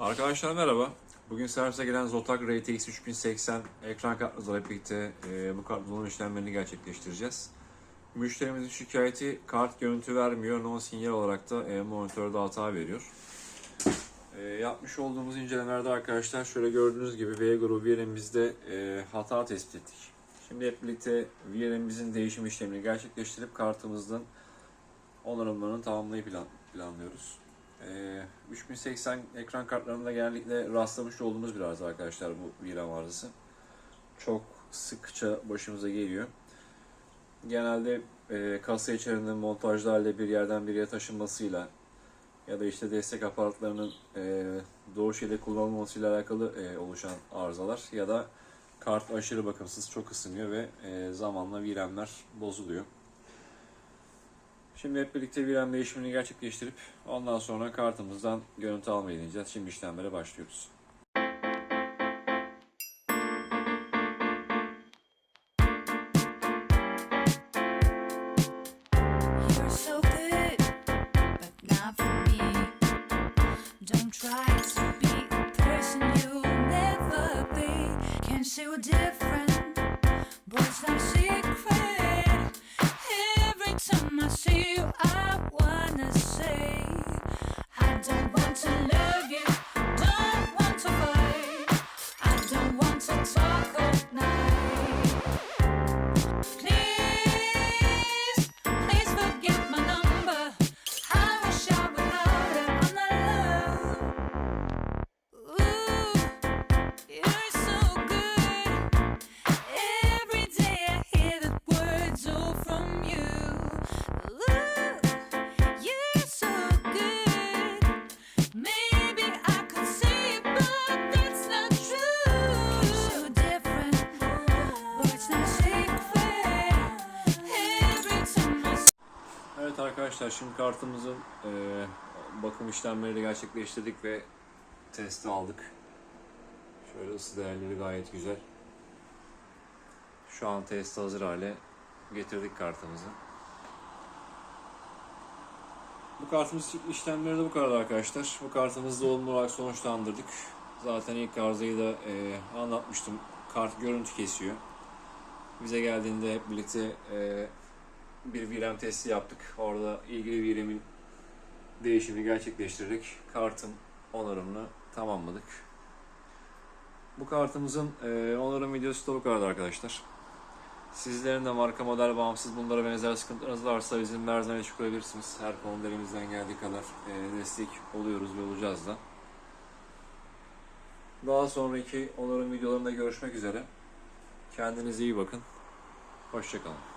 Arkadaşlar merhaba. Bugün servise gelen Zotac RTX 3080 ekran hep birlikte e, bu kart dolum işlemlerini gerçekleştireceğiz. Müşterimizin şikayeti kart görüntü vermiyor, non sinyal olarak da e, monitörde hata veriyor. E, yapmış olduğumuz incelemelerde arkadaşlar şöyle gördüğünüz gibi V grubu VRM'imizde e, hata tespit ettik. Şimdi hep birlikte VRM'imizin değişim işlemini gerçekleştirip kartımızdan onarımlarını tamamlayıp plan, planlıyoruz. Ee, 3080 ekran kartlarında genellikle rastlamış olduğumuz bir arıza arkadaşlar bu VRAM arızası. Çok sıkça başımıza geliyor. Genelde e, kasa içerisinde montajlarla bir yerden bir yere taşınmasıyla ya da işte destek aparatlarının e, doğru şekilde kullanılmasıyla alakalı e, oluşan arızalar ya da kart aşırı bakımsız çok ısınıyor ve e, zamanla VRAM'ler bozuluyor. Şimdi hep birlikte VRAM değişimini gerçekleştirip ondan sonra kartımızdan görüntü almayı deneyeceğiz. Şimdi işlemlere başlıyoruz. See we're different, but it's not secret. see you. Evet arkadaşlar şimdi kartımızın e, bakım işlemlerini gerçekleştirdik ve testi aldık. Şöyle ısı değerleri gayet güzel. Şu an test hazır hale getirdik kartımızı. Bu kartımız işlemleri de bu kadar arkadaşlar. Bu kartımızı da olumlu olarak sonuçlandırdık. Zaten ilk arızayı da e, anlatmıştım. Kart görüntü kesiyor. Bize geldiğinde hep birlikte e, bir VRAM testi yaptık. Orada ilgili VRAM'in değişimini gerçekleştirdik. Kartın onarımını tamamladık. Bu kartımızın e, onarım videosu da bu kadar arkadaşlar. Sizlerin de marka model bağımsız bunlara benzer sıkıntılarınız varsa bizim her zaman iletişim kurabilirsiniz. Her konuda elimizden geldiği kadar e, destek oluyoruz ve olacağız da. Daha sonraki onarım videolarında görüşmek üzere. Kendinize iyi bakın. Hoşçakalın.